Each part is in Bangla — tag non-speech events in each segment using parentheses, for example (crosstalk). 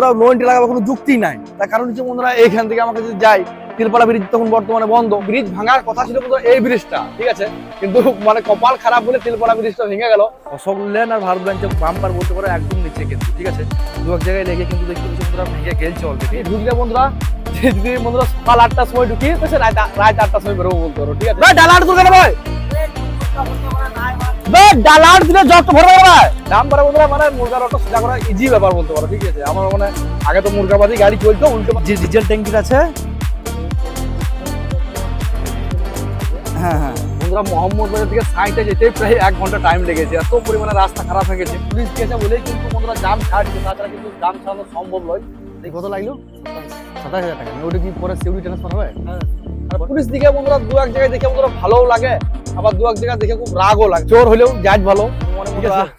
বন্ধুরা নোয়েন্টি লাগাবার কোনো যুক্তি নাই। তার কারণ হচ্ছে বন্ধুরা এইখান থেকে আমাকে যদি যাই তিলপাড়া ব্রিজ তখন বর্তমানে বন্ধ। ব্রিজ ভাঙার কথা ছিল এই ব্রিজটা ঠিক আছে? কিন্তু মানে কপাল খারাপ বলে তিলপাড়া ব্রিজটা ভেঙে গেল। অশোক লেন আর ভারত ব্যাংকের বাম্পার বলতে পারো একদম নিচে কিন্তু ঠিক আছে? দু এক জায়গায় লেগে কিন্তু দেখতে পাচ্ছি বন্ধুরা ভেঙে গেলছে অলরেডি ঢুকলে বন্ধুরা যদি বন্ধুরা সকাল আটটার সময় ঢুকি তো সে রাত রাত আটটার সময় বেরোবো বলতে পারো ঠিক আছে? ভাই ডালার দুর্গা ভাই? ডালার দিলে যত দাম বন্ধুরা মানে মুরগার অটো সোজা করা ইজি ব্যাপার বলতে পারো ঠিক আছে? আমার মানে আগে তো মুরগাবাদি গাড়ি চলতো উল্টো যে ডিজেল ট্যাঙ্কির আছে। হ্যাঁ হ্যাঁ। বন্ধুরা মোহাম্মদ বাজার থেকে সাইটে যেতে প্রায় এক ঘণ্টা টাইম লেগেছে। এত পরিমাণে রাস্তা খারাপ হয়ে গেছে। পুলিশ গেছে বলেই কিন্তু বন্ধুরা জাম ছাড়ছে তাছাড়া কিন্তু জাম ছাড়ানো সম্ভব নয়। এই কত লাগল? সাতাশ হাজার টাকা। ওটা কি পরে সিউরি ট্রান্সফার হবে? আর পুলিশ দিকে বন্ধুরা দু এক জায়গায় দেখে বন্ধুরা ভালোও লাগে। আবার দু এক জায়গায় দেখে খুব রাগও লাগে। চোর হলেও জাজ ভালো। মনে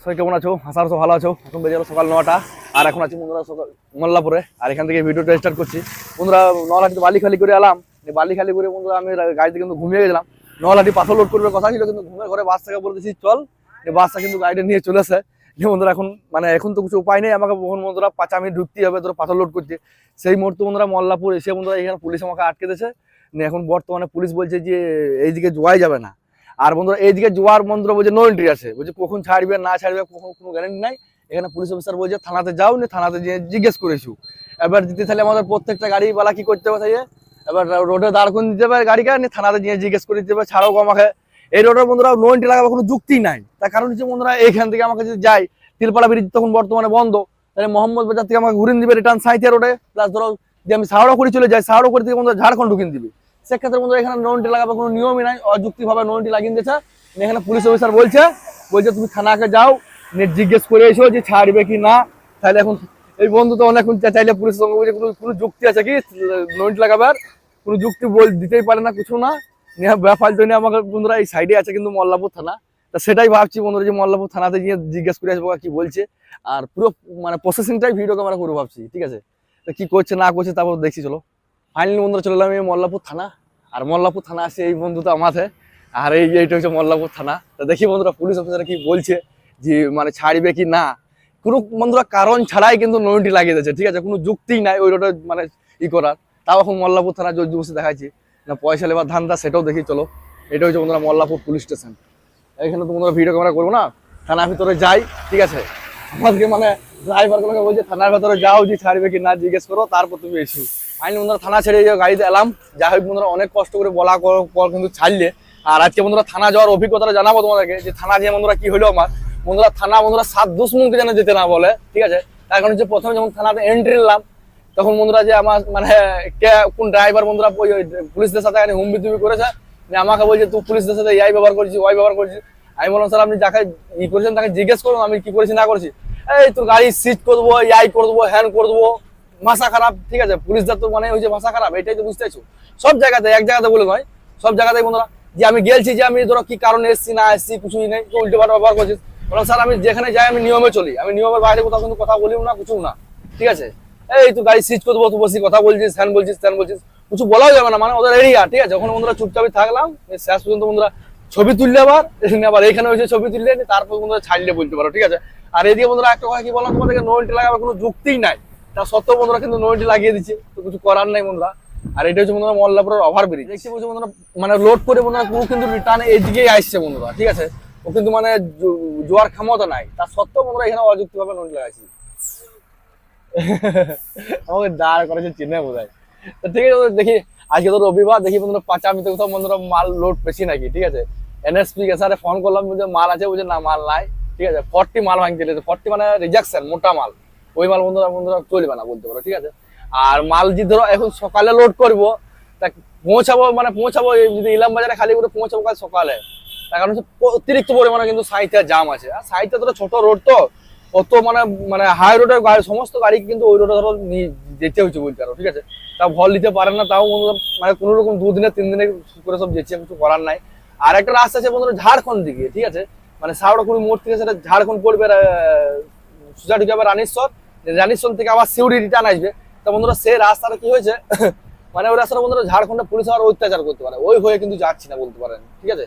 সবাই কেমন আছো? হাসার তো ভালো আছো। এখন বেজে গেলো সকাল নটা। আর এখন আছি বন্ধুরা সকাল মোল্লাপুরে। আর এখান থেকে ভিডিওটা স্টার্ট করছি। বন্ধুরা নলাটিতে বালি খালি করে এলাম। বালি খালি করে বন্ধুরা আমি গাড়িতে কিন্তু ঘুমিয়ে গেছিলাম। নলাটি পাথর লোড করবে কথা ছিল কিন্তু ঘুমের ঘরে বাচ্চাকে বলে দিচ্ছি চল। বাচ্চা কিন্তু গাড়িটা নিয়ে চলেছে যে বন্ধুরা এখন মানে এখন তো কিছু উপায় নেই আমাকে বহুন বন্ধুরা পাঁচ আমি ঢুকতেই হবে তোরা পাথর লোড করছে সেই মুহূর্তে বন্ধুরা মল্লাপুর এসে বন্ধুরা এখানে পুলিশ আমাকে আটকে দিয়েছে। নিয়ে এখন বর্তমানে পুলিশ বলছে যে এইদিকে জোয়াই যাবে না। আর বন্ধুরা, এইদিকে জোয়ার বন্ধুরা বলছে নো এন্ট্রি আছে। বলছে, কখন ছাড়বে, না ছাড়বে, কখন কোনো গ্যারেন্টি নাই। এখানে পুলিশ অফিসার বলছে, থানাতে যাও নি থানাতে জিজ্ঞেস করেছ। এবার দিতে তাহলে আমাদের প্রত্যেকটা গাড়িওয়ালা কি করতে হবে তাই এবার রোডে দাঁড় করে দিতে হবে গাড়িকে নিয়ে থানাতে গিয়ে জিজ্ঞেস করে দিতে হবে ছাড়াও আমাকে। এই রোডের বন্ধুরা নো এন্ট্রি লাগাবার কোনো যুক্তি নাই। তার কারণ হচ্ছে বন্ধুরা, এইখান থেকে আমাকে যদি যাই তিলপাড়া ব্রিজ তখন বর্তমানে বন্ধ। তাহলে মোহাম্মদ বাজার থেকে আমাকে ঘুরিয়ে দিবে রিটার্ন সাইথিয়া রোডে প্লাস ধরো যে আমি সাহাড়া করে চলে যাই সাহাড়া করে থেকে বন্ধুরা ঝাড়খণ্ড ঢুকিয়ে দিবে। সেক্ষেত্রে বন্ধুরা, এখানে নোনটি লাগাবার কোনো নিয়মই নাই অযুক্তিভাবে নোনটি লাগিয়ে দিয়েছে। এখানে পুলিশ অফিসার বলছে বলছে তুমি থানাকে যাও, নিয়ে জিজ্ঞেস করে এসো যে ছাড়বে কি না। তাহলে এখন এই বন্ধু তো অনেক চাইলে পুলিশের সঙ্গে বলছে, কোনো যুক্তি আছে কি? নোনটি লাগাবার? কোনো যুক্তি বল দিতেই পারে না কিছু না। ব্যাপার জন্য আমাকে বন্ধুরা এই সাইডে আছে কিন্তু মল্লাপুর থানা। তা সেটাই ভাবছি বন্ধুরা যে মল্লাপুর থানাতে গিয়ে জিজ্ঞেস করে আসব কি বলছে। আর পুরো মানে প্রসেসিংটাই ভিডিও ক্যামেরা করব ভাবছি, ঠিক আছে? তো কি করছে, না করছে, তারপর দেখছি, চলো। ফাইনালি বন্ধুরা চলে এলাম এই মল্লাপুর থানা। আর মল্লাপুর থানা আছে এই বন্ধু তো আমাদের। আর এই এইটা হচ্ছে মল্লাপুর থানা। তো দেখি বন্ধুরা, পুলিশ অফিসার কি বলছে যে মানে ছাড়বে কি না? কোনো বন্ধুরা কারণ ছাড়াই কিন্তু নোটি লাগিয়ে দিয়েছে, ঠিক আছে? কোনো যুক্তি নাই ওই রোডে মানে ই করার। তাও এখন মল্লাপুর থানা জোর বসে দেখাচ্ছি। না, পয়সা লেবার ধান্দা, সেটাও দেখি, চলো। এটা হচ্ছে বন্ধুরা মল্লাপুর পুলিশ স্টেশন। এখানে তো বন্ধুরা ভিডিও ক্যামেরা করব না? থানার ভিতরে যাই, ঠিক আছে? আমাদেরকে মানে ড্রাইভারগুলোকে বলছে, থানার ভেতরে যাও, যে ছাড়বে কি না, জিজ্ঞেস করো, তারপর তুমি এসো। আইন বন্ধুরা থানা ছেড়ে গাড়িতে এলাম। যাই হোক বন্ধুরা, অনেক কষ্ট করে বলা পর কিন্তু ছাড়লে। আর আজকে বন্ধুরা থানা যাওয়ার অভিজ্ঞতাটা জানাব তোমাদেরকে, যে থানা যে বন্ধুরা কি হলো আমার। বন্ধুরা, থানা বন্ধুরা সাত দুশ্মনকে যেন যেতে না বলে, ঠিক আছে? তার কারণ হচ্ছে প্রথমে যখন থানাতে এন্ট্রি নিলাম, তখন বন্ধুরা যে আমার মানে কে, কোন ড্রাইভার বন্ধুরা পুলিশদের সাথে এখানে হুমবি তুমি করেছে, যে আমাকে বলছে, তুই পুলিশদের সাথে ইয়াই ব্যবহার করছিস ওয়াই ব্যবহার করছিস? আমি বললাম, স্যার, আপনি যাকে ই করেছেন, তাকে জিজ্ঞেস করুন, আমি কি করেছি, না করেছি। এই, তোর গাড়ি সিট করে দেবো ইয়াই করে দেবো হ্যান করে ভাষা খারাপ, ঠিক আছে? পুলিশদের তো মানে ওই যে ভাষা খারাপ, এটাই তো বুঝতে পারছ? সব জায়গাতে, এক জায়গাতে বলে নয়, সব জায়গাতেই বন্ধুরা, যে আমি গেলছি যে আমি ধরো কি কারণে এসছি, না এসছি, কিছুই নেই উল্টো পাল্টা ব্যবহার করছিস। বললাম স্যার, আমি যেখানে যাই, আমি নিয়মে চলি। আমি নিয়মের বাইরে কোথাও কিন্তু কথা বলিও না কিছু না, ঠিক আছে? এই তুই গাড়ি সিট করে দেবো তুই বসি কথা বলছিস হ্যান বলছিস ত্যান বলছিস, কিছু বলাও যাবে না মানে ওদের এরিয়া ঠিক আছে? ওখানে বন্ধুরা চুপচাপই থাকলাম শেষ পর্যন্ত বন্ধুরা ছবি তুললে আবার আবার এখানে হয়েছে ছবি তুললে, তারপর বন্ধুরা ছাড়লে বলতে পারো, ঠিক আছে? আর এদিকে বন্ধুরা একটা কথা কি বললাম তোমাদেরকে নোয়েলটি লাগাবার কোনো যুক্তিই নাই। তা সত্ত্বেও বন্ধুরা কিন্তু নোয়েলটি লাগিয়ে দিচ্ছে তো কিছু করার নাই বন্ধুরা। আর এটা হচ্ছে বন্ধুরা মল্লাপুরের ওভার ব্রিজ দেখছি বলছে বন্ধুরা মানে লোড করে বন্ধুরা পুরো কিন্তু রিটার্ন এইদিকেই আসছে বন্ধুরা ঠিক আছে? ও কিন্তু মানে জোয়ার ক্ষমতা নাই। তার সত্ত্বেও বন্ধুরা এখানে অযুক্তিভাবে নোট লাগাইছি। (laughs) আমাকে দাঁড় করেছে চিনে বোধ তো ঠিক আছে দেখি আজকে তো রবিবার দেখি বন্ধুরা পাঁচামিতে কোথাও বন্ধুরা মাল লোড পেছি নাকি ঠিক আছে? এনএসপি কে স্যারে ফোন করলাম বলছে মাল আছে বলছে না মাল নাই। ঠিক আছে ফর্টি মাল ভাঙতে ফর্টি মানে রিজেকশন মোটা মাল। ওই মাল বন্ধুরা বন্ধুরা চলবে না বলতে পারো, ঠিক আছে? আর মাল যদি ধরো এখন সকালে লোড করব, তা পৌঁছাবো মানে পৌঁছাবো যদি ইলাম বাজারে খালি করে পৌঁছাবো কাল সকালে, তার কারণ হচ্ছে অতিরিক্ত পরিমাণে কিন্তু সাইডে জাম আছে। আর সাইডটা ধরো ছোট রোড তো, অত মানে মানে হাই রোডের গাড়ি সমস্ত গাড়ি কিন্তু ওই রোডে ধরো যেতে হচ্ছে বলতে পারো, ঠিক আছে? তাও ভল দিতে পারে না, তাও বন্ধুরা মানে কোনো রকম দুদিনে তিন দিনে করে সব যেছে কিছু করার নাই। আর একটা রাস্তা আছে বন্ধুরা ঝাড়খণ্ড দিকে, ঠিক আছে? মানে সাউড়া কুড়ি মোড় থেকে সেটা ঝাড়খণ্ড পড়বে সুজা ঢুকে আবার রানীশ্বর রানীশ্বর থেকে আবার সিউড়ি রিটার্ন আসবে। তা বন্ধুরা, সেই রাস্তাটা কি হয়েছে? (laughs) মানে ওই রাস্তাটা বন্ধুরা ঝাড়খণ্ডে পুলিশ আবার অত্যাচার করতে পারে। ওই হয়ে কিন্তু যাচ্ছি না বলতে পারেন। ঠিক আছে?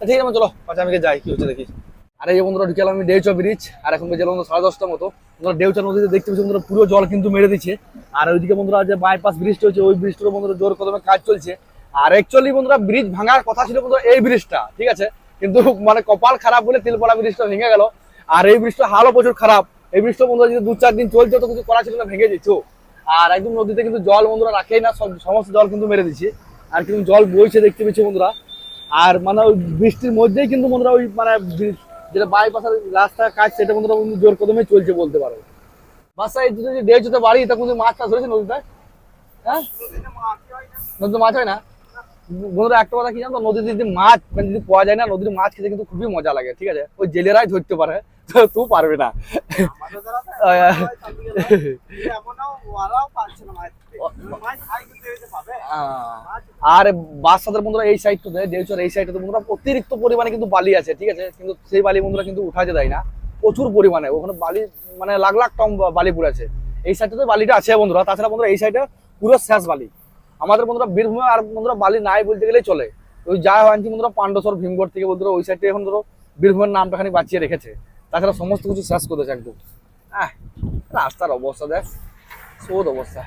ঠিক আছে, চলো আমি যাই, কি হচ্ছে দেখি। আর এই বন্ধুরা, ঢুকে আমি ডেউচা ব্রিজ আর এখন বেজে বন্ধুরা সাড়ে দশটার মতো। বন্ধুরা ডেউচা নদীতে দেখতে পাচ্ছি বন্ধুরা, পুরো জল কিন্তু মেরে দিচ্ছে। আর ওইদিকে বন্ধুরা, যে বাইপাস ব্রিজ চলছে ওই ব্রিজটার বন্ধুরা জোর কদমে কাজ চলছে। আর অ্যাকচুয়ালি বন্ধুরা ব্রিজ ভাঙার কথা ছিল বন্ধুরা এই ব্রিজটা ঠিক আছে? কিন্তু মানে কপাল খারাপ বলে তিলপড়া ব্রিজটা ভেঙে গেল। আর এই ব্রিজটা হালও প্রচুর খারাপ। এই ব্রিজটা বন্ধুরা যদি দু চার দিন চলছে, তো কিছু করা ছিল না, ভেঙে দিচ্ছ আর একদম নদীতে কিন্তু জল বন্ধুরা রাখেই না, সব সমস্ত জল কিন্তু মেরে দিচ্ছে আর কিন্তু জল বইছে, দেখতে পেয়েছি বন্ধুরা। আর মানে ওই বৃষ্টির মধ্যেই কিন্তু বন্ধুরা ওই মানে যেটা বাইপাসের রাস্তার কাজ, সেটা বন্ধুরা জোর কদমে চলছে বলতে পারো। বাসায় যদি ডে যেতে বাড়ি কিন্তু মাছ চাষ হয়েছে নদীতে। হ্যাঁ? নদীতে মাছ হয় না। বন্ধুরা, একটা কথা কি জানো নদীতে যদি মাছ মানে যদি পাওয়া যায় না, নদীর মাছ খেতে কিন্তু খুবই মজা লাগে, ঠিক আছে? ওই জেলেরাই ধরতে পারে। তো তুই পারবে না। আর বাচ্চাদের বন্ধুরা এই সাইডটাতে দেওচর এই সাইডটাতে বন্ধুরা অতিরিক্ত পরিমাণে কিন্তু বালি আছে ঠিক আছে? কিন্তু সেই বালি বন্ধুরা কিন্তু উঠাতে দেয় না। প্রচুর পরিমাণে। ওখানে বালি মানে লাখ লাখ টন বালি পুরো আছে। এই সাইডটাতে বালিটা আছে বন্ধুরা। তাছাড়া বন্ধুরা এই সাইডে পুরো শেষ বালি। আমাদের বন্ধুরা বীরভূমে আর বন্ধুরা বালি নাই বলতে গেলেই চলে। ওই যা আনছি বন্ধুরা পাণ্ডসর ভীমগড় থেকে বন্ধুরা ওই সাইডে এখন ধরো বীরভূমের নামটা খানি বাঁচিয়ে রেখেছে। তাছাড়া সমস্ত কিছু শেষ করে দিয়েছে একদম। আহ, রাস্তার অবস্থা দেখ, সোদ অবস্থা।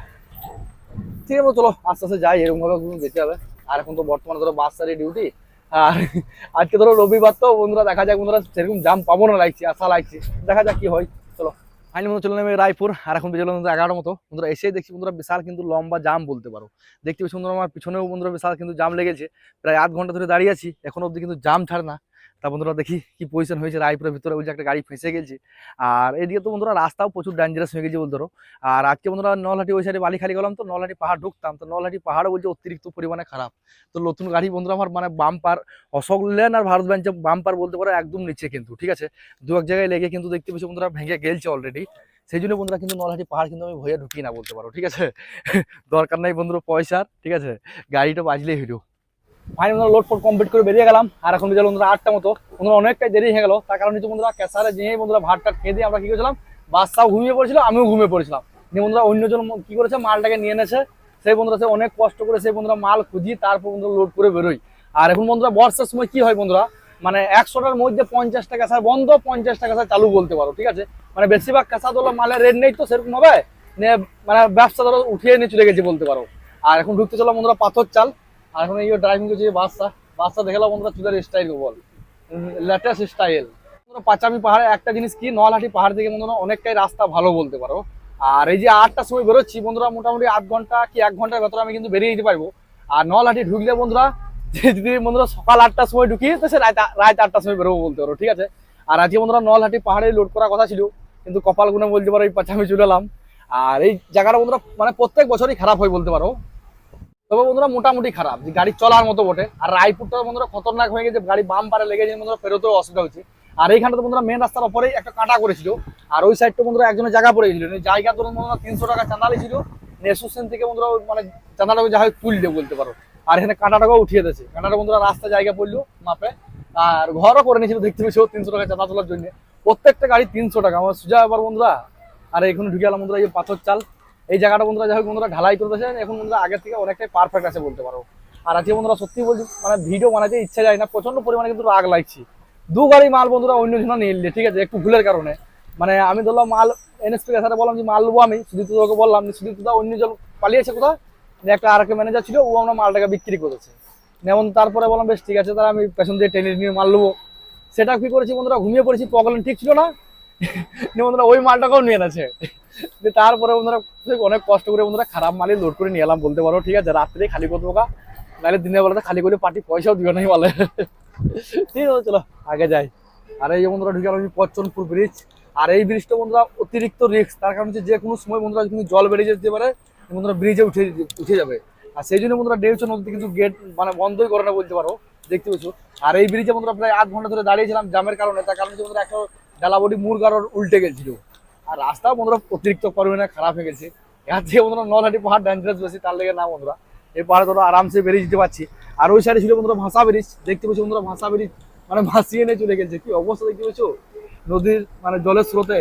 ঠিক আছে, চলো, আস্তে আস্তে যাই, এরকমভাবে যেতে হবে। আর এখন তো বর্তমানে ধরো বাস ডিউটি আর আজকে ধরো রবিবার তো, বন্ধুরা, দেখা যাক, বন্ধুরা, সেরকম জাম পাবো না লাগছে, আশা লাগছে। দেখা যাক কি হয়, চলো। ফাইনালি বন্ধু চলে নেবে রায়পুর, আর এখন বেজে বন্ধুরা এগারোটার মতো। বন্ধুরা এসে দেখছি বন্ধুরা বিশাল কিন্তু লম্বা জাম বলতে পারো। দেখতে পাচ্ছি বন্ধুরা, আমার পিছনেও বন্ধুরা বিশাল কিন্তু জাম লেগেছে। প্রায় আধ ঘণ্টা ধরে দাঁড়িয়ে আছি, এখন অবধি কিন্তু জাম ছাড় না। তা বন্ধুরা দেখি কি পজিশন হয়েছে। রায়পুরের ভিতরে ওই যে একটা গাড়ি ফেঁসে গেছে। আর এদিকে তো বন্ধুরা রাস্তাও প্রচুর ডেঞ্জারাস হয়ে গেছে বলতে আর আজকে বন্ধুরা নলহাটি ওই সাইডে বালি খালি গেলাম তো, নলহাটি পাহাড় ঢুকতাম। তো নলহাটি পাহাড়ও বলছে অতিরিক্ত পরিমাণে খারাপ। তো নতুন গাড়ি বন্ধুরা আমার মানে বাম্পার অশোক লেন আর ভারত বেঞ্চে বাম্পার বলতে পারো একদম নিচে কিন্তু, ঠিক আছে? দু এক জায়গায় লেগে কিন্তু দেখতে পেয়েছি বন্ধুরা ভেঙে গেলছে অলরেডি সেই জন্য বন্ধুরা কিন্তু নলহাটি পাহাড় কিন্তু আমি ভয়ে ঢুকি না বলতে পারো, ঠিক আছে? (laughs) দরকার নাই বন্ধুরা পয়সার, ঠিক আছে? গাড়িটা বাজলেই হইল। ফাইনাল লোড ফোড কমপ্লিট করে বেরিয়ে গেলাম। আর এখন বেজে বন্ধুরা আটটা মতো। বন্ধুরা, অনেকটাই দেরি হয়ে গেল। তার কারণ হচ্ছে বন্ধুরা, ক্যাসারে যেয়ে বন্ধুরা ভাত টাট খেয়ে দিয়ে আমরা কি করেছিলাম বাচ্চাও ঘুমিয়ে পড়েছিল, আমিও ঘুমিয়ে পড়েছিলাম। নিয়ে বন্ধুরা অন্যজন কি করেছে, মালটাকে নিয়ে এনেছে। সেই বন্ধুরা, সে অনেক কষ্ট করে সেই বন্ধুরা মাল খুঁজি, তারপর বন্ধুরা লোড করে বেরোই। আর এখন বন্ধুরা, বর্ষার সময় কি হয় বন্ধুরা মানে একশোটার মধ্যে পঞ্চাশটা ক্যাসার বন্ধ, পঞ্চাশটা ক্যাসার চালু বলতে পারো, ঠিক আছে? মানে বেশিরভাগ তোলা মালের রেট নেই তো, সেরকম হবে? মানে ব্যবসা ধরো উঠিয়ে নিয়ে চলে গেছে বলতে পারো। আর এখন ঢুকতে চলো বন্ধুরা পাথর চাল এখন এই ড্রাইভিং করছে বাসটা বাসটা দেখালাম বন্ধুরা চুলের স্টাইল বল। লেটেস্ট স্টাইল পাঁচামি পাহাড়ে একটা জিনিস কি, নলহাটি পাহাড় থেকে বন্ধুরা অনেকটাই রাস্তা ভালো বলতে পারো। আর এই যে আটটার সময় বেরোচ্ছি বন্ধুরা, মোটামুটি আধ ঘণ্টা কি এক ঘণ্টার ভেতরে আমি কিন্তু বেরিয়ে যেতে পারব। আর নলহাটি ঢুকলে বন্ধুরা যদি বন্ধুরা সকাল আটটার সময় ঢুকি, তো সে রাত রাত আটটার সময় বেরোবো বলতে পারো, ঠিক আছে? আর আজকে বন্ধুরা নলহাটি পাহাড়ে লোড করার কথা ছিল, কিন্তু কপাল গুনে বলতে পারো এই পাঁচামি চলে এলাম আর এই জায়গাটা বন্ধুরা মানে প্রত্যেক বছরই খারাপ হয় বলতে পারো। তবে বন্ধুরা মোটামুটি খারাপ। যে গাড়ি চলার মতো বটে। আর রায়পুরটা বন্ধুরা খতরনাক হয়ে গেছে, গাড়ি বাম পারে লেগে যায় বন্ধুরা ফেরতেও অসুবিধা হচ্ছে। আর এইখানটা তো বন্ধুরা মেন রাস্তার ওপরেই একটা কাঁটা করেছিল। আর ওই সাইডটা বন্ধুরা একজনের জায়গা পড়ে গেছিল। জায়গা ধরুন বন্ধুরা তিনশো টাকা চাঁদা ছিল। নেসুসেন থেকে বন্ধুরা মানে চাঁদাটাকে যা হয় তুললে বলতে পারো। আর এখানে কাঁটাটাকেও উঠিয়ে দিয়েছে। কাঁটাটা বন্ধুরা রাস্তা জায়গা পড়ল মাপে। আর ঘরও করে নিয়েছিল, দেখতে পেয়েছ, তিনশো টাকা চাঁদা তোলার জন্য। প্রত্যেকটা গাড়ি তিনশো টাকা। আমার সুজা ব্যাপার বন্ধুরা, আর এখানে ঢুকে গেলাম বন্ধুরা এই পাথর চাল। এই জায়গাটা বন্ধুরা যাই হোক, বন্ধুরা ঢালাই করতেছে এখন বন্ধুরা আগের থেকে অনেকটাই পারফেক্ট আছে বলতে পারো। আর আজকে বন্ধুরা সত্যি বলছি মানে ভিডিও বানাতে ইচ্ছা যায় না প্রচণ্ড পরিমাণে কিন্তু রাগ লাগছে। দু গাড়ি মাল বন্ধুরা অন্য জন নিয়ে ঠিক আছে? একটু ভুলের কারণে। মানে আমি ধরলাম মাল এনএসপি সাথে বললাম যে, মাল নেব আমি। সুদীপ্ত তোকে বললাম যে, সুদীপ্ত দা, অন্য জন পালিয়েছে কোথাও একটা আর ম্যানেজার ছিল, ও আমরা মালটাকে বিক্রি করেছে। যেমন তারপরে বললাম, বেশ, ঠিক আছে, তাহলে আমি পেছন দিয়ে টেনে নিয়ে মাল নেব। সেটা কি করেছি বন্ধুরা, ঘুমিয়ে পড়েছি পগলেন ঠিক ছিল না। (laughs) বন্ধুরা ওই মালটাকেও নিয়ে দিয়ে তারপরে বন্ধুরা অনেক কষ্ট করে বন্ধুরা খারাপ মালই লোড করে নিয়ে এলাম, বলতে পারো, ঠিক আছে? রাত্রে খালি করব কা নাহলে দিনের বেলাতে খালি করে পার্টি পয়সাও দিবে নাই বলে। ঠিক আছে, চলো, আগে যাই। আর এই বন্ধুরা ঢুকে গেলাম পচ্চনপুর ব্রিজ আর এই ব্রিজটা বন্ধুরা অতিরিক্ত রিস্ক তার কারণ হচ্ছে যে কোনো সময় বন্ধুরা কিন্তু জল বেড়ে যেতে পারে বন্ধুরা ব্রিজে উঠে উঠে যাবে। আর সেই জন্য বন্ধুরা ডেউচ নদীতে কিন্তু গেট মানে বন্ধই করে না বলতে পারো, দেখতে পেয়েছ? আর এই ব্রিজে বন্ধুরা প্রায় আধ ঘণ্টা ধরে দাঁড়িয়েছিলাম জামের কারণে, তার কারণে হচ্ছে বন্ধুরা একটা ডালাবডি মুরগার উল্টে গেছিল। আর রাস্তাও বন্ধুরা অতিরিক্ত পরিমাণে খারাপ হয়ে গেছে। এর থেকে বন্ধুরা নলহাটি পাহাড় ডেঞ্জারাস বেশি তার লেগে না বন্ধুরা। এই পাহাড়ে তোরা আরামসে বেরিয়ে যেতে পারছি। আর ওই সাইডে ছিল বন্ধুরা ভাষা ব্রিজ দেখতে পাচ্ছি বন্ধুরা ভাষা ব্রিজ মানে ভাসিয়ে নিয়ে চলে গেছে। কি অবস্থা দেখতে পাচ্ছ? নদীর মানে জলের স্রোতে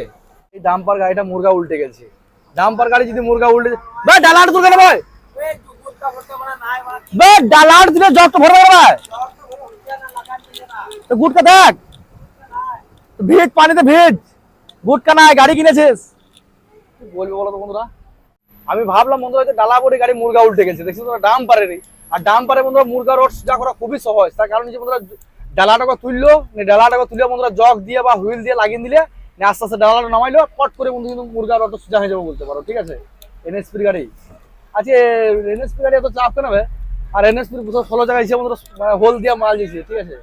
এই ডাম্পার গাড়িটা মুরগা উল্টে গেছে। ডাম্পার গাড়ি যদি মুরগা উল্টে ভাই ডালার তুলকে না ভাই। জট ভরবে ভাই। তো ভেজ পানিতে ভেজ গুটকা নাই, গাড়ি কিনেছিস? বলব বলো তো বন্ধুরা? আমি ভাবলাম বন্ধুরা হয়তো ডালা পরে গাড়ি মুরগা উল্টে গেছে। দেখছি তোরা ডাম পারেনি। আর ডাম পারে বন্ধুরা, মুরগা রোড সোজা করা খুবই সহজ। তার কারণ হচ্ছে বন্ধুরা, ডালাটাকে তুললো ডালাটাকে তুলে বন্ধুরা জগ দিয়ে বা হুইল দিয়ে লাগিয়ে দিলে আস্তে আস্তে ডালাটা নামাইলো, পট করে বন্ধু কিন্তু মুরগা রোড সোজা হয়ে যাবে বলতে পারো, ঠিক আছে? এনএসপির গাড়ি। আচ্ছা এনএসপি গাড়ি এত চাপ কেন আর এনএসপির ষোলো জায়গায় এসে বন্ধুরা হোল দিয়ে মাল দিয়েছে, ঠিক আছে?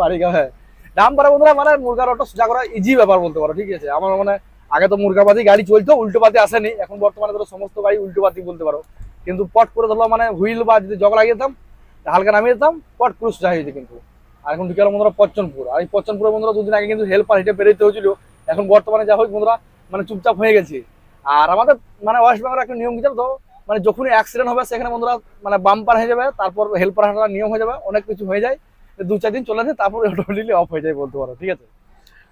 বাড়ি গায়ে দাম পারে বন্ধুরা মানে মুরগার অটো সোজা করা ইজি ব্যাপার বলতে পারো, ঠিক আছে? আমার মানে আগে তো মুরগাবাদি গাড়ি চলতো উল্টোপাতি আসেনি, এখন বর্তমানে ধরো সমস্ত গাড়ি উল্টোপাতি বলতে পারো। কিন্তু পট করে ধরো মানে হুইল বা যদি জগ লাগিয়ে দিতাম, হালকা নামিয়ে দিতাম, পট পুরো সোজা হয়ে যেত কিন্তু। আর এখন ঢুকে বন্ধুরা পচ্চনপুর। আর এই পচ্চনপুরে বন্ধুরা দুদিন আগে কিন্তু হেল্পার হেঁটে বেরোতে হয়েছিল। এখন বর্তমানে যা হোক বন্ধুরা মানে চুপচাপ হয়ে গেছে। আর আমাদের মানে ওয়েস্ট বেঙ্গলের একটা নিয়ম জানো তো? মানে যখনই অ্যাক্সিডেন্ট হবে সেখানে বন্ধুরা মানে বাম্পার হয়ে যাবে, তারপর হেল্পার হাঁটার নিয়ম হয়ে যাবে, অনেক কিছু হয়ে যায়। দু চার দিন চলে যায় তারপর অটোমেটিকলি অফ হয়ে যায় বলতে পারো ঠিক আছে?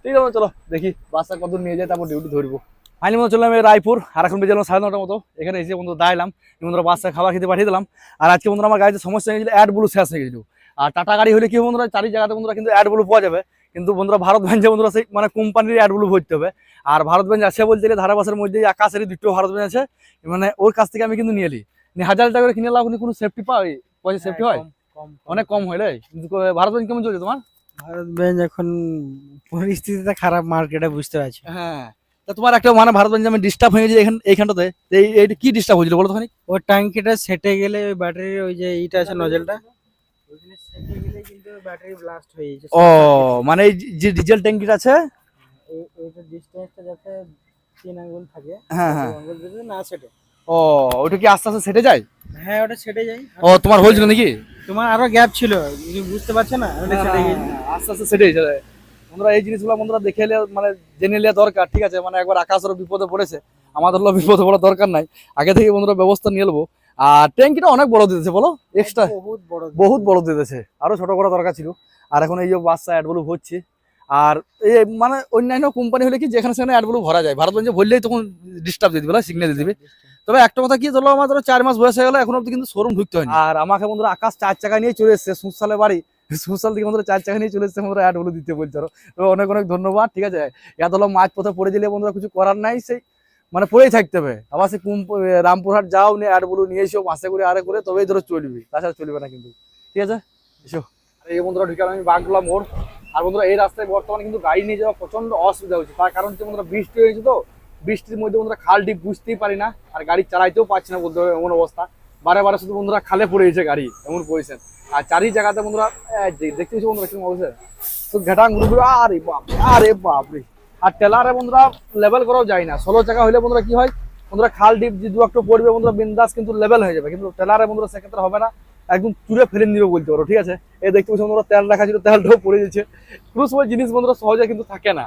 ঠিক আছে, চলো, দেখি বাসটা কত নিয়ে যায়, তারপর ডিউটি ধরবো। ফাইনালি মতো চললাম রায়পুর, আর এখন বেজে সাড়ে নটার মতো। এখানে এসে বন্ধু দাঁড়ালাম বন্ধুরা বাসটা খাবার খেতে পাঠিয়ে দিলাম। আর আজকে বন্ধুরা আমার গাড়িতে সমস্যা হয়ে গেছিল অ্যাডগুলো শেষ হয়ে গেছিল। আর টাটা গাড়ি হলে কি বন্ধুরা, চারি জায়গাতে বন্ধুরা কিন্তু অ্যাড অ্যাডগুলো পাওয়া যাবে। কিন্তু বন্ধুরা ভারত ব্যাঞ্জে বন্ধুরা সেই মানে কোম্পানির অ্যাডগুলো ভরতে হবে। আর ভারত ব্যাঞ্জ আছে বলতে গেলে ধারাবাসের মধ্যে আকাশেরই দুটো ভারত ব্যাঞ্জ আছে। মানে ওর কাছ থেকে আমি কিন্তু নিয়ে নিয়ে হাজার টাকা করে কিনে লাভ কোনো সেফটি পাই পয়সা সেফটি হয়? অনেক কম হয় রে। কিন্তু ভারত ব্যাঞ্জ কেমন চলছে তোমার? ভারত ব্যাংক এখন পরিস্থিতিটা খারাপ মার্কেটে বুঝতে পারছি। হ্যাঁ। তা তোমার একটা মানে ভারত ব্যাঞ্জে আমি ডিস্টার্ব হয়ে গেছি এখান এইখানটাতে এই এইটা কি ডিস্টার্ব হয়েছিল বলো তো খানিক? ওই ট্যাঙ্কিটা সেটে গেলে ওই ব্যাটারির ওই যে এইটা আছে নজলটা ওইখানে সেটে গেলে কিন্তু ব্যাটারি ব্লাস্ট হয়ে যাচ্ছে ও মানে যে ডিজেল ট্যাঙ্কিটা আছে? এই- এইটা ডিসটেন্সটা যাতে তিন আঙ্গুল থাকে হ্যাঁ হ্যাঁ। আঙ্গুল না সেটে। ও ওটা কি আস্তে আস্তে সেটে যায়? হ্যাঁ ওটা সেটে যায়। ও তোমার হয়েছিল নাকি? তোমার আরও গ্যাপ ছিল বুঝতে পারছ না? ওটা সেটে গেছে। আস্তে আস্তে সেটে যায়। বন্ধুরা এই জিনিসগুলো বন্ধুরা দেখে মানে জেনে নেওয়া দরকার ঠিক আছে? মানে একবার আকাশেরও বিপদে পড়েছে আমাদের বিপদে পড়ার দরকার নাই। আগে থেকে বন্ধুরা ব্যবস্থা নিয়ে নেব। আর ট্যাঙ্কিটা অনেক বড় দিতেছে বলো এক্সট্রা বহুত বড় দিতেছে আরও ছোট করা দরকার ছিল। আর এখন এই যে বাচ্চা অ্যাডগুলো হচ্ছে। আর এই মানে অন্যান্য কোম্পানি হলে কি যেখানে সেখানে অ্যাডগুলো ভরা যায়? ভারত যে ভরলেই তখন ডিস্টার্ব দিয়ে দিবে সিগন্যাল দিয়ে দিবে। তবে একটা কথা কি ধরো আমার ধরো চার মাস বয়স হয়ে গেলো, এখন অব্দি কিন্তু শোরুম ঢুকতে হয়নি। আর আমাকে বন্ধুরা আকাশ চার চাকা নিয়ে চলে এসছে সুসালে বাড়ি। সুসাল থেকে বন্ধুরা চার চাকা নিয়ে চলে এসছে, বন্ধুরা অ্যাডগুলো দিতে বলছে আরও। অনেক অনেক ধন্যবাদ, ঠিক আছে? এত হলো মাছ পথে পড়ে দিলে বন্ধুরা কিছু করার নাই, সেই মানে পড়েই থাকতে হবে। আবার সে কুম রামপুরহাট যাও, নিয়ে অ্যাডগুলো নিয়ে এসো বাসে করে আরে করে, তবেই ধরো চলবে। তাছাড়া চলবে না কিন্তু, ঠিক আছে? এসো। এই বন্ধুরা ঢুকে আমি বাগলা মোড়। আর বন্ধুরা এই রাস্তায় বর্তমানে কিন্তু গাড়ি নিয়ে যাওয়া প্রচণ্ড অসুবিধা হচ্ছে। তার কারণ হচ্ছে বন্ধুরা বৃষ্টি হয়েছে তো বৃষ্টির মধ্যে বন্ধুরা খাল ডিপ বুঝতেই পারি না, আর গাড়ি চালাইতেও পারছি না বলতে হবে এমন অবস্থা। বারে বারে শুধু বন্ধুরা খালে পড়ে গেছে গাড়ি, এমন পজিশন আর চারি জায়গাতে বন্ধুরা দেখতে পাচ্ছি বন্ধুরা কীরকম অবস্থা? তো ঘাটাং আরে বাপ আরে বাপরে আর টেলারে বন্ধুরা লেভেল করাও যায় না। ষোলো চাকা হলে বন্ধুরা কি হয়? বন্ধুরা খাল ডিপ যে একটু পড়বে, বন্ধুরা বিন্দাস কিন্তু লেভেল হয়ে যাবে। কিন্তু টেলারে বন্ধুরা সেক্ষেত্রে হবে না। একদম চুরে ফেলে নিবে বলতে পারো, ঠিক আছে? এই দেখতে পাচ্ছি বন্ধুরা, তেল রাখা ছিল, তেলটাও পড়ে যাচ্ছে কোনো সময় জিনিস বন্ধুরা সহজে কিন্তু থাকে না।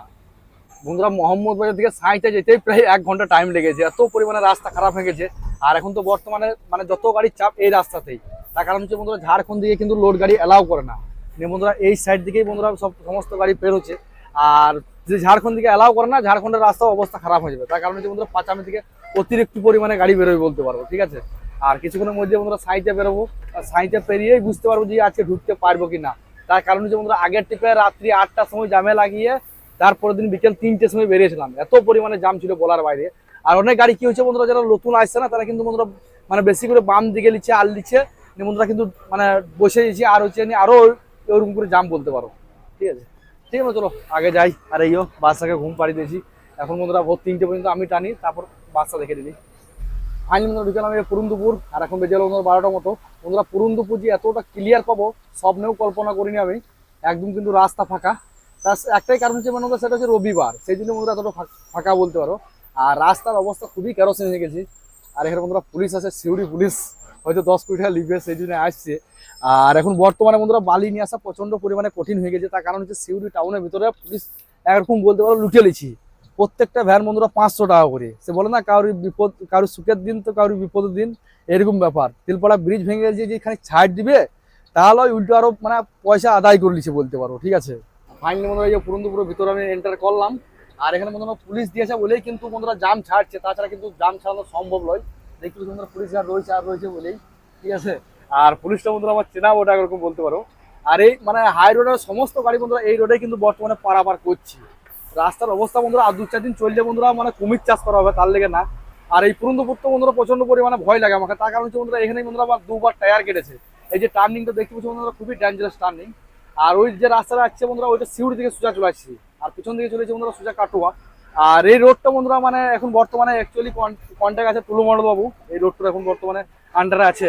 বন্ধুরা মোহাম্মদ বাজার থেকে সাঁইতে যেতেই প্রায় এক ঘণ্টা টাইম লেগেছে। এত পরিমাণে রাস্তা খারাপ হয়ে গেছে। আর এখন তো বর্তমানে মানে যত গাড়ির চাপ এই রাস্তাতেই। তার কারণ হচ্ছে বন্ধুরা ঝাড়খণ্ড দিকে কিন্তু লোড গাড়ি অ্যালাউ করে না। নিয়ে বন্ধুরা এই সাইড দিকেই বন্ধুরা সব সমস্ত গাড়ি বেরোচ্ছে। আর যদি ঝাড়খণ্ড দিকে অ্যালাউ করে না, ঝাড়খণ্ডের রাস্তার অবস্থা খারাপ হয়ে যাবে। তার কারণ হচ্ছে বন্ধুরা পাঁচামি থেকে অতিরিক্ত পরিমাণে গাড়ি বেরোবে বলতে পারব, ঠিক আছে? আর কিছুক্ষণের মধ্যে বন্ধুরা সাইতে বেরোবো। আর সাইতে পেরিয়েই বুঝতে পারব যে আজকে ঢুকতে পারব কি না তার কারণ হচ্ছে বন্ধুরা আগের টিপে রাত্রি আটটার সময় জামে লাগিয়ে তারপরের দিন বিকেল তিনটের সময় বেরিয়েছিলাম এত পরিমাণে জাম ছিল বলার বাইরে। আর অনেক গাড়ি কি হচ্ছে বন্ধুরা, যারা নতুন আসছে না, তারা কিন্তু বন্ধুরা মানে বেশি করে বাম দিকে নিচ্ছে আল দিচ্ছে নিয়ে বন্ধুরা কিন্তু মানে বসে দিচ্ছে আর হচ্ছে নিয়ে আরও ওরকম করে জাম বলতে পারো। ঠিক আছে? ঠিক আছে, চলো, আগে যাই। আর এইও বাচ্চাকে ঘুম পাড়ি দিয়েছি। এখন বন্ধুরা, ভোর তিনটে পর্যন্ত আমি টানি, তারপর বাচ্চা দেখে দিলি ফাইনালি বন্ধুরা ঢুকেলাম এই পুরুন্দুপুর, আর এখন বেজে গেলো বন্ধুরা বারোটার মতো। বন্ধুরা, পুরুন্দুপুর যে এতটা ক্লিয়ার পাবো, স্বপ্নেও কল্পনা করিনি আমি। একদম কিন্তু রাস্তা ফাঁকা। তার একটাই কারণ হচ্ছে মানে সেটা হচ্ছে রবিবার, সেই জন্য বন্ধুরা এতটা ফাঁক- বলতে পারো। আর রাস্তার অবস্থা খুবই কেরোসিন হয়ে গেছে। আর এখানে বন্ধুরা পুলিশ আছে, সিউড়ি পুলিশ, হয়তো দশ কোটি টাকা লিখবে, সেই জন্য আসছে। আর এখন বর্তমানে বন্ধুরা বালি নিয়ে আসা প্রচণ্ড পরিমাণে কঠিন হয়ে গেছে। তার কারণ হচ্ছে সিউড়ি টাউনের ভিতরে পুলিশ একরকম বলতে পারো লুটে লিছি। প্রত্যেকটা ভ্যান বন্ধুরা পাঁচশো টাকা করে। সে বলে না কারোর বিপদ, কারোর সুখের দিন তো কারোর বিপদের দিন। এরকম ব্যাপার। তিলপাড়া ব্রিজ ভেঙে যে এখানে ছাড় দিবে, তাহলে উল্টো আরও মানে পয়সা আদায় করে লিছে বলতে পারো, ঠিক আছে? ফাইনালি এই যে পুরন্দপুরের ভিতরে আমি এন্টার করলাম। আর এখানে বন্ধুরা পুলিশ দিয়েছে বলেই কিন্তু বন্ধুরা জাম ছাড়ছে, তাছাড়া কিন্তু জাম ছাড়ানো সম্ভব নয়। পাচ্ছি বন্ধুরা, পুলিশ আর রয়েছে আর রয়েছে বলেই, ঠিক আছে? আর পুলিশটা বন্ধুরা আমার চেনা ওটা এরকম বলতে পারো। আর এই মানে হাই রোডের সমস্ত গাড়ি বন্ধুরা এই রোডে কিন্তু বর্তমানে পারাপার করছি। রাস্তার অবস্থা বন্ধুরা, আর দু চার দিন চললে বন্ধুরা মানে কুমির চাষ করা হবে, তার লেগে না। আর এই পুরন্দপুর তো বন্ধুরা প্রচণ্ড পরিমাণে ভয় লাগে আমাকে। তার কারণ হচ্ছে বন্ধুরা এখানে বন্ধুরা আমার দুবার টায়ার কেটেছে। এই যে টার্নিংটা দেখতে পাচ্ছি বন্ধুরা, খুবই ডেঞ্জারাস টার্নিং আর ওই যে রাস্তাটা আসছে বন্ধুরা, ওইটা সিউড়ি দিকে সোজা চলে আসছি। আর পিছন দিকে চলেছে বন্ধুরা সোজা কাটুয়া। আর এই রোডটা বন্ধুরা মানে এখন বর্তমানে অ্যাকচুয়ালি কন্ট্যাক্ট আছে তুলুমন্ডল বাবু এই রোডটা এখন বর্তমানে আন্ডারে আছে।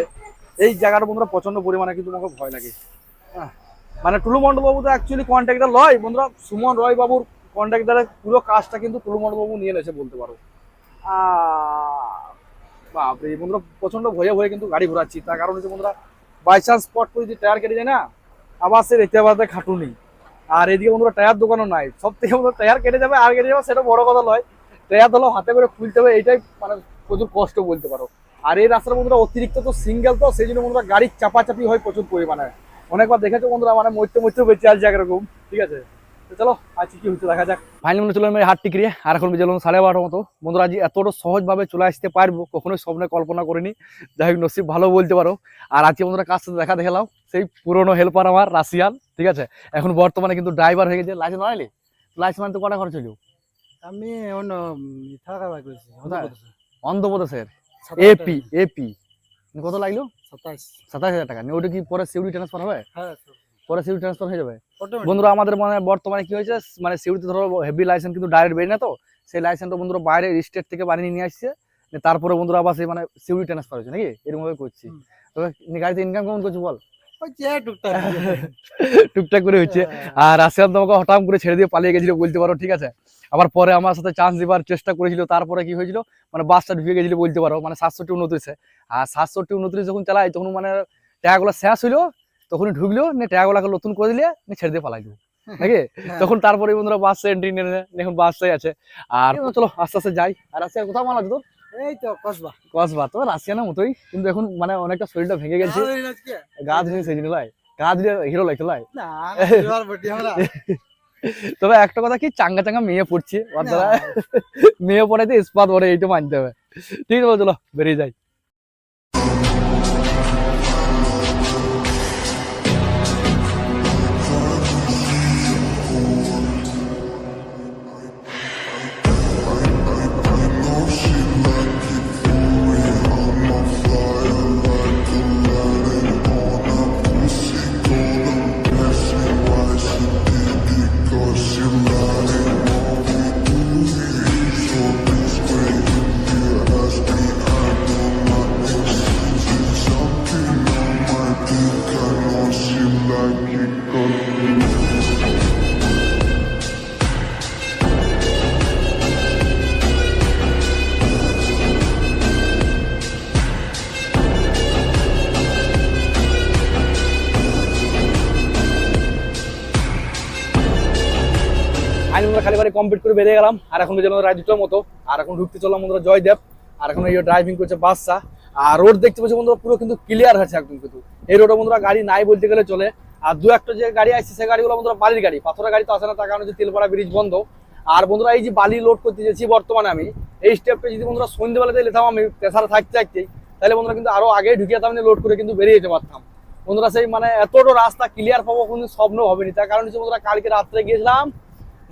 এই জায়গাটা বন্ধুরা প্রচণ্ড পরিমাণে কিন্তু আমাকে ভয় লাগে। মানে টুলু বাবু তো অ্যাকচুয়ালি কন্ট্রাক্টর লয়। বন্ধুরা সুমন রয় বাবুর কন্ট্রাক্টারের পুরো কাজটা কিন্তু টুলু বাবু নিয়ে নেছে বলতে পারো। বাপরে, বন্ধুরা প্রচণ্ড ভয়ে ভয়ে কিন্তু গাড়ি ঘোরাচ্ছি। তার কারণ হচ্ছে বন্ধুরা বাই চান্স স্পট করে যদি টায়ার কেটে যায় না আবার সে খাটুনি। আর এদিকে বন্ধুরা টায়ার দোকানও নাই। সব থেকে বন্ধুরা টায়ার কেটে যাবে, আর কেটে যাবে সেটা বড় কথা নয়। টায়ার ধরো হাতে করে খুলতে হবে, এটাই মানে প্রচুর কষ্ট বলতে পারো। আর এই রাস্তার বন্ধুরা অতিরিক্ত তো সিঙ্গেল তো, সেই জন্য বন্ধুরা গাড়ির চাপাচাপি হয় প্রচুর পরিমাণে। অনেকবার দেখেছ বন্ধুরা মানে মরতে মরতে বেঁচে আসছে একরকম, ঠিক আছে? চলো আজকে কি হচ্ছে দেখা যাক। ফাইনাল মনে চলো আমি হাট টিকরিয়ে আর এখন বেজে সাড়ে বারোটার মতো। বন্ধুরা আজ এতটা সহজভাবে চলে আসতে পারব কখনোই স্বপ্নে কল্পনা করিনি। যাই হোক নসিব ভালো বলতে পারো। আর আজকে বন্ধুরা সাথে দেখা দেখালাম সেই পুরনো হেল্পার আমার রাশিয়ান ঠিক আছে? এখন বর্তমানে কিন্তু ড্রাইভার হয়ে গেছে লাইসেন্স বানাইলি? লাইসেন্স মানে তো কটা খরচ হলো আমি অন্য অন্ধ্রপ্রদেশের? এপি এপি কত লাগল? সাতাশ। সাতাশ হাজার টাকা। নিয়ে ওটা কি পরে সিউডি ট্রান্সফার হবে? হ্যাঁ পরে সিউডি ট্রান্সফার হয়ে যাবে। বন্ধুরা আমাদের মানে বর্তমানে কি হয়েছে? মানে সিউড়িতে ধরো হেভি লাইসেন্স কিন্তু ডাইরেক্ট বেরিয়ে না তো? সেই লাইসেন্সটা বন্ধুরা বাইরে স্টেট থেকে বানিয়ে নিয়ে আসছে। তারপরে বন্ধুরা আবার সেই মানে সিউড়ি ট্রান্সফার হচ্ছে নাকি? এরকম ভাবে করছি তবে গাড়িতে ইনকাম কেমন করছি বল? (laughs) টুকটাক। করে হচ্ছে। আর রাশিয়ান তোমাকে হঠাৎ করে ছেড়ে দিয়ে পালিয়ে গেছিল বলতে পারো ঠিক আছে? আবার পরে আমার সাথে চান্স দেবার চেষ্টা করেছিল তারপরে কি হয়েছিল? মানে বাসটা ঢুকে গেছিল বলতে পারো মানে সাতষট্টি উনত্রিশে। আর সাতষট্টি উনত্রিশ যখন চালাই তখন মানে টাকাগুলো শেষ হইল তখনই ঢুকলো নিয়ে টাকাগুলোকে নতুন করে দিলে নিয়ে ছেড়ে দিয়ে পালাই দিবো নাকি? হ্যাঁ। তখন তারপরে বন্ধুরা বাস এন্ট্রি নিয়ে এখন বাসটাই আছে। আর চলো আস্তে আস্তে যাই। আর রাশিয়ার কোথাও মাল আছে তোর? এই তো কসবা। কসবা তো রাশিয়ানের মতোই। কিন্তু এখন মানে অনেকটা শরীরটা ভেঙে গেছে। আর এই আজকে? গা ধুয়ে সেই জন্য লাই। গা ধুয়ে হিরো তবে একটা কথা কি চাঙ্গা চাঙ্গা মেয়ে পড়ছে। মেয়ে পড়াইতে ইস্পাত এইটা মানতে হবে। ঠিক আছে চলো বেরিয়ে যাই। আমরা খালি বাড়ি কমপ্লিট করে বেরিয়ে গেলাম। আর এখন যেন রায় দুটোর মতো। আর এখন ঢুকতে চললাম বন্ধুরা জয়দেব। আর এখন এই ড্রাইভিং করছে বাসা আর রোড দেখতে পাচ্ছি বন্ধুরা, পুরো কিন্তু ক্লিয়ার আছে একদম কিন্তু। এই রোডে বন্ধুরা গাড়ি নাই বলতে গেলে চলে। আর দু একটা যে গাড়ি আসছে সেই গাড়িগুলো বন্ধুরা বালির গাড়ি। পাথরের গাড়ি তো আসে না, তার কারণে তেলপাড়া ব্রিজ বন্ধ। আর বন্ধুরা এই যে বালি লোড করতে যেছি বর্তমানে আমি, এই স্টেপটা যদি বন্ধুরা সন্ধ্যেবেলাতে লেতাম আমি পেশারে থাকতে থাকতেই, তাহলে বন্ধুরা কিন্তু আরও আগে ঢুকিয়ে যেতাম লোড করে কিন্তু বেরিয়ে যেতে পারতাম। বন্ধুরা সেই মানে এতটা রাস্তা ক্লিয়ার পাবো কিন্তু স্বপ্ন হবে না তার কারণ হচ্ছে বন্ধুরা কালকে রাত্রে গিয়েছিলাম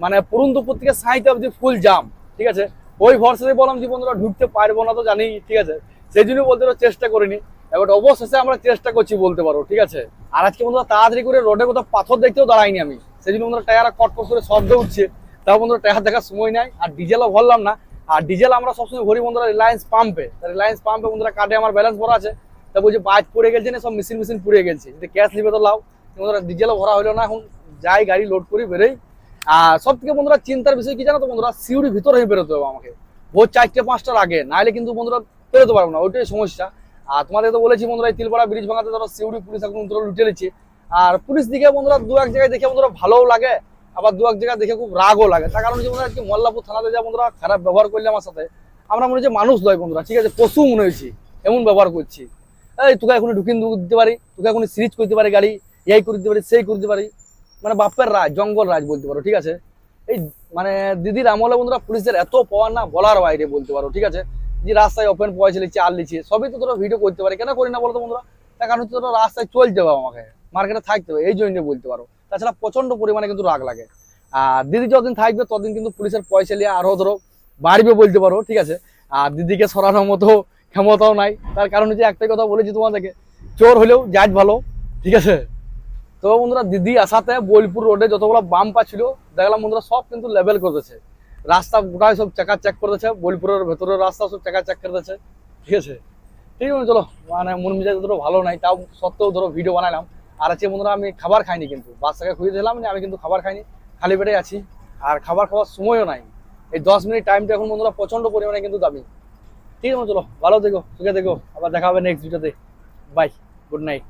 মানে পুরন্দপুর থেকে সাঁইতে অব্দি ফুল জাম ঠিক আছে? ওই ভরসাতে বললাম যে, বন্ধুরা, ঢুকতে পারব না তো জানি, ঠিক আছে? সেই জন্য বলতে চেষ্টা করিনি। এবার অবশেষে আমরা চেষ্টা করছি বলতে পারো, ঠিক আছে? আর আজকে বন্ধুরা তাড়াতাড়ি করে রোডে কোথাও পাথর দেখতেও দাঁড়াইনি আমি। সেই জন্য বন্ধুরা টায়ার কটকট করে শব্দ উঠছে। তাও বন্ধুরা টায়ার দেখার সময় নাই, আর ডিজেলও ভরলাম না। আর ডিজেল আমরা সবসময় ভরি বন্ধুরা রিলায়েন্স পাম্পে রিলায়েন্স পাম্পে বন্ধুরা কার্ডে আমার ব্যালেন্স ভরা আছে। তা বলছে বাইক পড়ে গেছে না, সব মেশিন মেশিন পুড়ে গেছে। যদি ক্যাশ নিবে তো লাও। বন্ধুরা, ডিজেলও ভরা হলো না এখন। যাই গাড়ি লোড করি, বেরোই। আর সব থেকে বন্ধুরা চিন্তার বিষয় কি জানো তো বন্ধুরা? সিউড়ি ভিতরে হয়ে বেরোতে হবে আমাকে। ভোর চারটে পাঁচটার আগে, নাহলে কিন্তু বন্ধুরা বেরোতে পারব না, ওইটাই সমস্যা। আর তোমাদের তো বলেছি বন্ধুরা, এই তিলপাড়া ব্রিজ ভাঙাতে ধরো সিউড়ি পুলিশ এখন ধরো লুটে নিচ্ছে। আর পুলিশ দিকে বন্ধুরা দু এক জায়গায় দেখে বন্ধুরা ভালোও লাগে, আবার দু এক জায়গায় দেখে খুব রাগও লাগে। তার কারণ হচ্ছে বন্ধুরা, আজকে মল্লাপুর থানাতে যা বন্ধুরা খারাপ ব্যবহার করলে আমার সাথে, আমরা মনে হচ্ছে মানুষ নয় বন্ধুরা, ঠিক আছে? পশু মনে হয়েছি, এমন ব্যবহার করছি। এই তোকে এখন ঢুকিয়ে দিতে পারি, তোকে এখন সিরিজ করতে পারি গাড়ি, এই করে দিতে পারি, সেই করে দিতে পারি। মানে বাপের রাজ, জঙ্গল রাজ বলতে পারো, ঠিক আছে? এই মানে দিদির আমলে বন্ধুরা পুলিশের এত পাওয়ার না বলার বাইরে বলতে পারো, ঠিক আছে? যে রাস্তায় ওপেন পয়সা লিখছে আর লিখছে সবই তো তোরা ভিডিও করতে পারে। কেন করি না বলতো বন্ধুরা? তার কারণ হচ্ছে ওরা রাস্তায় চলতে হবে আমাকে মার্কেটে থাকতে হবে, এই জন্য বলতে পারো। তাছাড়া প্রচণ্ড পরিমাণে কিন্তু রাগ লাগে। আর দিদি যতদিন থাকবে, ততদিন কিন্তু পুলিশের পয়সা নিয়ে আরও ধরো বাড়বে বলতে পারো, ঠিক আছে? আর দিদিকে সরানোর মতো ক্ষমতাও নাই। তার কারণ হচ্ছে একটাই কথা বলেছি তোমাদেরকে, চোর হলেও জাজ ভালো, ঠিক আছে? তো বন্ধুরা দিদি আসাতে বোলপুর রোডে যতগুলো বাম্পা ছিল দেখলাম বন্ধুরা সব কিন্তু লেভেল করতেছে রাস্তা গোটায় সব চাকা চেক করতেছে বোলপুরের ভেতরের রাস্তা সব চাকা চেক করতেছে ঠিক আছে? ঠিক আছে চলো মানে মন মেজাজ ধরো ভালো নাই, তাও সত্ত্বেও ধরো ভিডিও বানালাম আর আছে বন্ধুরা আমি খাবার খাইনি কিন্তু, বাচ্চাকে খুঁজে দিলাম আমি কিন্তু খাবার খাইনি, খালি পেটে আছি। আর খাবার খাওয়ার সময়ও নাই। এই দশ মিনিট টাইমটা এখন বন্ধুরা প্রচণ্ড পরিমাণে কিন্তু দামি। ঠিক আছে চলো, ভালো দেখো সুখে দেখো আবার দেখা হবে নেক্সট ভিডিওতে বাই গুড নাইট